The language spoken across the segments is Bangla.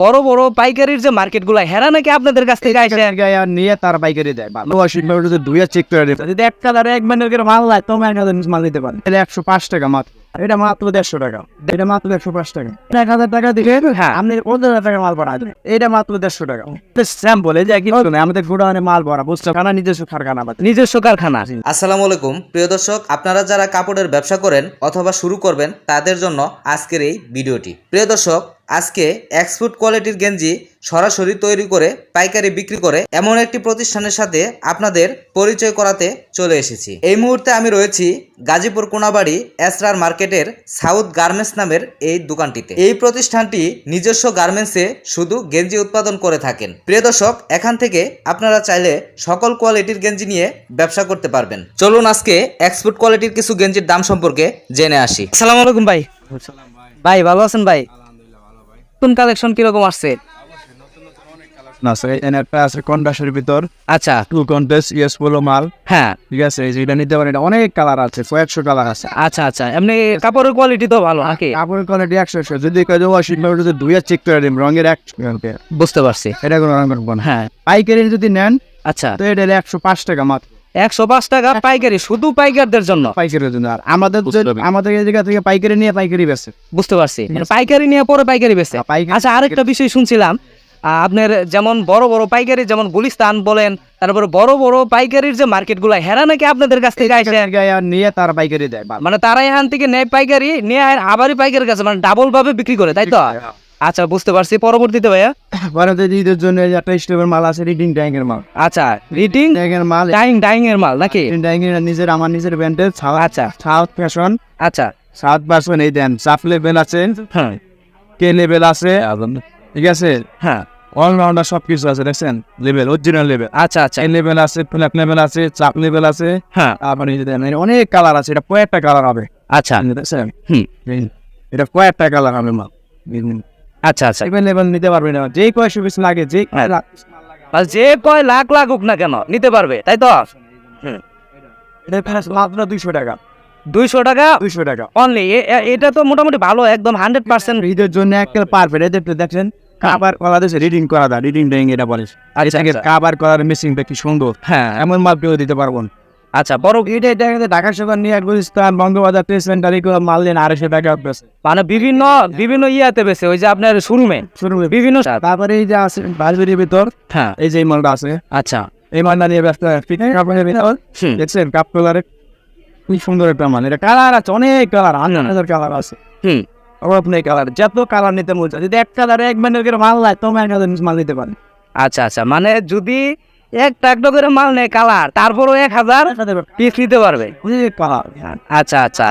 বড় বড় পাইকারির যে মার্কেটগুলা হেরা নাকি আপনাদের কাছ থেকে আসে? নিয়ে তার পাইকারি দেয়। ভালো দুইয়া চেক করে দেবে যদি এক কালার এক ব্যান্ডের করে মাল লাগে তোমার এক হাজার মাল দিতে পারে। এটা একশো পাঁচ টাকা মাত্র। এটা মাত্র দেড়শো টাকা। এটা মাত্র একশো পাঁচ টাকা। এক হাজার টাকা দিকে হ্যাঁ। আপনি পনেরো হাজার টাকা মাল ভরা এটা মাত্র দেড়শো টাকা। স্যাম্পল এই যে কি বলবেন আমাদের গোডাউনে মাল ভরা বুঝছ? কানা নিজস্ব কারখানা আমাদের। নিজস্ব কারখানা। আসসালামু আলাইকুম। প্রিয় দর্শক আপনারা যারা কাপড়ের ব্যবসা করেন অথবা শুরু করবেন তাদের জন্য আজকের এই ভিডিওটি। প্রিয় দর্শক আজকে এক্সপোর্ট কোয়ালিটির গেঞ্জি সরাসরি তৈরি করে পাইকারি বিক্রি করে এমন একটি প্রতিষ্ঠানের সাথে আপনাদের পরিচয় করাতে চলে এসেছি। এই মুহূর্তে আমি রয়েছি গাজীপুর কোনাবাড়ি এসরার মার্কেটের সাউথ গার্মেন্টস নামের এই দোকানটিতে। এই প্রতিষ্ঠানটি নিজস্ব গার্মেন্টসে শুধু গেঞ্জি উৎপাদন করে থাকেন। প্রিয় দর্শক এখান থেকে আপনারা চাইলে সকল কোয়ালিটির গেঞ্জি নিয়ে ব্যবসা করতে পারবেন। চলুন আজকে এক্সপোর্ট কোয়ালিটির কিছু গেঞ্জির দাম সম্পর্কে জেনে আসি। আসসালামু আলাইকুম ভাই। ভাই। ভালো আছেন ভাই? কোন কালেকশন কীরকম আসছে? না স্যার এখানে একটা আছে। কন্ডাসের ভিতর? আচ্ছা। টু কন্টেস্ট ইয়েস বলো মাল হ্যাঁ। ঠিক আছে এই যে এটা নিতে পারেন। এটা অনেক কালার আছে কয়েকশো কালার আছে। আচ্ছা আচ্ছা। এমনি কাপড়ের কোয়ালিটি তো ভালো নাকি? কাপড়ের কোয়ালিটি একশো একশো। যদি কেউ ওয়াশিং পাউডার যদি দুইয়া চেক করে দিন রঙের এক বুঝতে পারছি। এটা কোনো রঙ করব হ্যাঁ। পাইকারি যদি নেন আচ্ছা। তো এটা একশো পাঁচ টাকা মাত্র। একশো পাঁচ টাকা পাইকারি শুধু পাইকারদের জন্য। পাইকারির জন্য। আর আমাদের আমাদের এই জায়গা থেকে পাইকারি নিয়ে পাইকারি বেছে বুঝতে পারছি। মানে পাইকারি নিয়ে পরে পাইকারি বেচে। হ্যাঁ, আচ্ছা আরেকটা বিষয় শুনছিলাম। আপনার যেমন বড় বড় পাইকারি যেমন গুলিস্তান বলেন তারপরে বড় বড় পাইকারির যে মার্কেটগুলা হেরা নাকি আপনাদের কাছ থেকে আসে? গায়ে নিয়ে তার পাইকারি দেয় মানে তারা এখান থেকে নেয় পাইকারি নিয়ে আবারই পাইকারের কাছে মানে ডাবল ভাবে বিক্রি করে তাই তো? আচ্ছা বুঝতে পারছি। পরবর্তীতে ভাইয়া। পরে তো ঈদের জন্য একটা স্টোভের মাল আছে রিডিং ট্যাঙ্কের মাল। আচ্ছা রিডিং? ট্যাঙ্কের মাল। ডাইং ডাইং এর মাল নাকি? রিডিং ট্যাঙ্কের নিজের আমার নিজের ব্যান্ডের আচ্ছা। South fashion. আচ্ছা। সাউথ ফ্যাশন এই দেন সাফ লেভেল আছে। হ্যাঁ। কে লেভেল আছে। ঠিক আছে? হ্যাঁ। অলরাউন্ডার সব কিছু আছে দেখছেন? লেভেল অরিজিনাল লেভেল আচ্ছা আচ্ছা। এই লেভেল আছে ফ্ল্যাট লেভেল আছে চাপ লেভেল আছে। হ্যাঁ। তারপরে এই যে দেন, অনেক কালার আছে এটা কয়েকটা কালার হবে। আচ্ছা। দেখছেন? হুম। এটা কয়েকটা কালার হবে মাল। আচ্ছা আচ্ছা। লেভেল নিতে পারবেন না। যে কয়শো পিস লাগে যে হ্যাঁ। আর যে কয় লাখ লাগুক না কেন নিতে পারবে তাই তো? মাত্র দুইশো টাকা। দুইশো টাকা? দুইশো টাকা। অনলি এটা তো মোটামুটি ভালো একদম হান্ড্রেড পার্সেন্ট ঈদের জন্য একটা পারফেক্ট এদের দেখছেন কাবার করা দিয়েছে রিডিং করা দা রিডিং ড্রয়িং এটা বলে। আচ্ছা, আচ্ছা। কাবার করার মেশিনটা কি সুন্দর। হ্যাঁ। এমন মাল পেয়ে দিতে পারব না। আচ্ছা বড় এটা এটা কিন্তু ঢাকা শহর নিয়ে গুলিস্তান বঙ্গবাজার প্রেস সেন্টারে মাল দেন আড়াইশো টাকা পেয়েছে মানে বিভিন্ন বিভিন্ন ইয়াতে বেছে ওই যে আপনার শোরুমে। শুরু বিভিন্ন তারপরে এই যে আছে বাজবেরির ভিতর হ্যাঁ। এই যে এই মালটা আছে। আচ্ছা। এই মালটা নিয়ে ব্যস্ত। দেখছেন? কাপ কালারের খুব সুন্দর একটা মাল। এটা কালার আছে অনেক কালার হাজার কালার আছে। হুম। অভাব নেই কালার যত কালার নিতে মন যদি এক কালার এক ব্যান্ডের মাল লাগে তোমার এক হাজার মাল নিতে পারে আচ্ছা আচ্ছা। মানে যদি এক টাকটা করে মাল নেয় কালার তারপরও এক হাজার পিস নিতে পারবে। আচ্ছা আচ্ছা।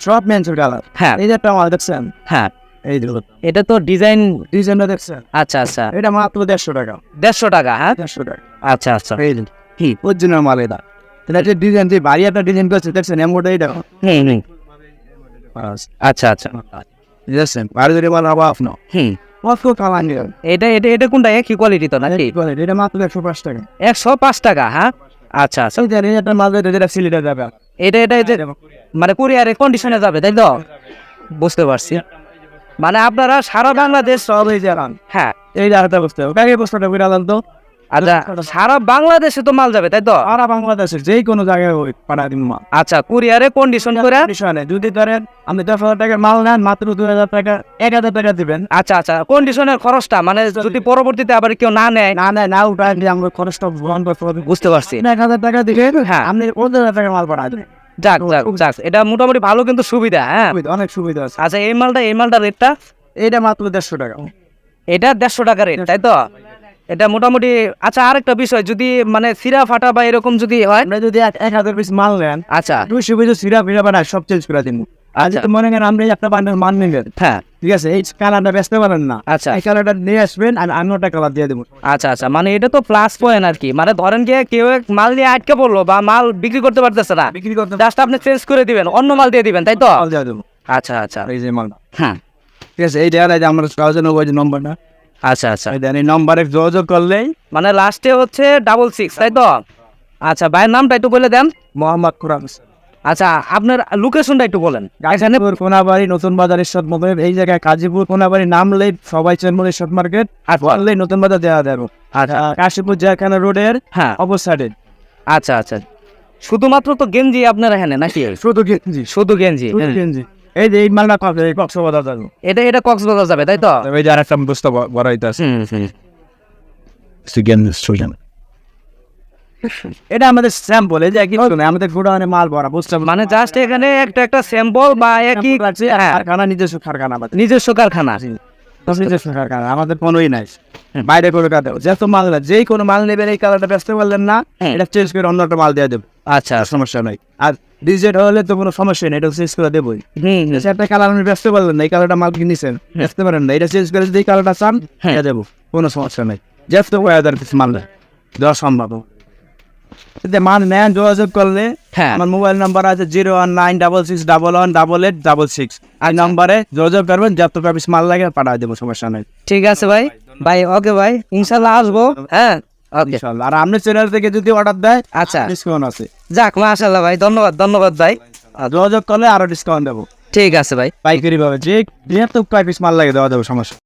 সব মেন্সের কালার। হ্যাঁ। এই যে একটা মাল দেখছেন? হ্যাঁ। এই দেখুন। এটা তো ডিজাইন ডিজাইনটা দেখছেন? আচ্ছা আচ্ছা। এটা মাত্র দেড়শো টাকা। দেড়শো টাকা হ্যাঁ? দেড়শো টাকা। আচ্ছা আচ্ছা। এই হুম অরিজিনাল মাল এটা। এটা যে ডিজাইন যে ভারী একটা ডিজাইন করছে দেখছেন এমনটা এটা হুম হুম। আচ্ছা আচ্ছা। দেখছেন ভারী যদি মাল হব আপনার হুম। এটা এটা এটা কোনটা? একই কোয়ালিটি তো নাকি? এটা মাত্র একশো পাঁচ টাকা। একশো পাঁচ টাকা হ্যাঁ? আচ্ছা আচ্ছা। জানি মাল যেটা সিলিটা যাবে। এটা এটা এটা মানে কুরিয়ারের কন্ডিশনে যাবে তাই তো? বুঝতে পারছি। মানে আপনারা সারা বাংলাদেশ সব এই হ্যাঁ। এই আরেকটা বস্তু কাকে করে আচ্ছা সারা বাংলাদেশে তো মাল যাবে তাই তো? সারা বাংলাদেশের যে কোনো জায়গায় পাঠা দিন মাল। আচ্ছা কুরিয়ারে কন্ডিশন করে? কন্ডিশনে যদি ধরেন আপনি দশ হাজার টাকার মাল নেন মাত্র দুই হাজার টাকা এক হাজার টাকা দিবেন। আচ্ছা আচ্ছা কন্ডিশনের খরচটা মানে যদি পরবর্তীতে আবার কেউ না নেয় না না না উঠায় আমরা খরচটা বহন করতে বুঝতে পারছি। এক হাজার টাকা হ্যাঁ। আপনি পনেরো হাজার টাকা মাল পাঠা দেবেন। যাক যাক যাক এটা মোটামুটি ভালো কিন্তু সুবিধা হ্যাঁ। অনেক সুবিধা আছে। আচ্ছা এই মালটা এই মালটা রেটটা এইটা মাত্র দেড়শো টাকা। এটা দেড়শো টাকা রেট তাই তো? এটা মোটামুটি আচ্ছা আরেকটা বিষয় যদি মানে সিরা ফাটা বা এরকম যদি হয়? আমরা যদি এক হাজার পিস মাল নেন আচ্ছা। দুইশো পিস সিরা ফিরা বানায় সব চেঞ্জ করে দিন। আজ আচ্ছা। তো মনে করেন আপনি একটা বান্ডেল মাল নেবেন হ্যাঁ। ঠিক আছে এই কালারটা বেচতে পারেন না। আচ্ছা। এই কালারটা নিয়ে আসবেন আর অন্য একটা কালার দিয়ে দেবো। আচ্ছা আচ্ছা মানে এটা তো প্লাস পয়েন্ট আর কি। মানে ধরেন কি কেউ মাল নিয়ে আটকে পড়ল বা মাল বিক্রি করতে পারতেছে না বিক্রি করতে জাস্ট আপনি চেঞ্জ করে দিবেন অন্য মাল দিয়ে দিবেন তাই তো? মাল দিয়ে দেবো। আচ্ছা আচ্ছা। এই যে মালটা। হ্যাঁ। ঠিক আছে এই দেওয়া আমরা সহজে নেব যে নম্বরটা আচ্ছা আচ্ছা। এই দেন নম্বরে যোগাযোগ করলেই মানে লাস্টে হচ্ছে ডাবল সিক্স তাই তো? আচ্ছা ভাইয়ের নামটা একটু বলে দেন। মোহাম্মদ আচ্ছা আপনার লোকেশনটা একটু বলেন। কোনাবাড়ি নতুন বাজার ঈশ্বর মোবাইল এই জায়গায় কাজীপুর কোনাবাড়ি নামলেই সবাই চেনবো ঈশ্বর মার্কেট। আর বললেই নতুন বাজার দেওয়া যাব আচ্ছা। কাশীপুর জয়খানা রোডের হ্যাঁ। অপর আচ্ছা আচ্ছা। শুধুমাত্র তো গেঞ্জি আপনার এখানে নাকি? শুধু গেঞ্জি। শুধু গেঞ্জি। গেঞ্জি। এই যে এই মালটা পাবে কক্সবাজার যাব। এটা এটা কক্সবাজার যাবে তাই তো? এই যে আরেকটা বুঝতে বড়াইতে আছে। এটা আমাদের স্যাম্পল এই যে আমাদের গোডাউনে মাল ভরা বুঝতে মানে জাস্ট এখানে একটা একটা স্যাম্পল বা একই হ্যাঁ, কারখানা নিজস্ব কারখানা আমাদের। নিজস্ব কারখানা। নিজস্ব কারখানা আমাদের কোনোই নাই। বাইরে কোনো কাজ যত মাল না যেই কোনো মাল নেবেন এই কালারটা ব্যস্ত বললেন না হ্যাঁ। এটা চেঞ্জ করে অন্য একটা মাল দিয়ে দেবো। আচ্ছা সমস্যা নাই। আর ডিজেট হলে তো কোনো সমস্যা নেই এটা চেঞ্জ করে দেবোই। একটা কালার আপনি ব্যস্ত বললেন না এই কালারটা মাল কিনেছেন ব্যস্ত পারেন না এটা চেঞ্জ করে যদি এই কালারটা চান হ্যাঁ। দেবো কোনো সমস্যা নাই। যেত ওয়াদার কিছু মাল দেওয়া সম্ভব। যদি মাল নেন যোগাযোগ করলে হ্যাঁ। আমার মোবাইল নাম্বার আছে zero one nine double six double one double eight double six. এই নাম্বারে যোগাযোগ করবেন যত পিস মাল লাগে পাঠিয়ে দেবো সমস্যা নাই। ঠিক আছে ভাই। ভাই ওকে ভাই ইনশাল্লাহ আসব হ্যাঁ। ওকে আর আপনি চ্যানেল থেকে যদি অর্ডার দেয় আচ্ছা। ডিসকাউন্ট আছে। যাক মাশাল্লাহ ভাই ধন্যবাদ ধন্যবাদ ভাই। যোগাযোগ করলে আরও ডিসকাউন্ট দেবো। ঠিক আছে ভাই। পাইকারি ভাবে যে যেহেতু কয় পিস মাল লাগে দেওয়া যাবে সমস্যা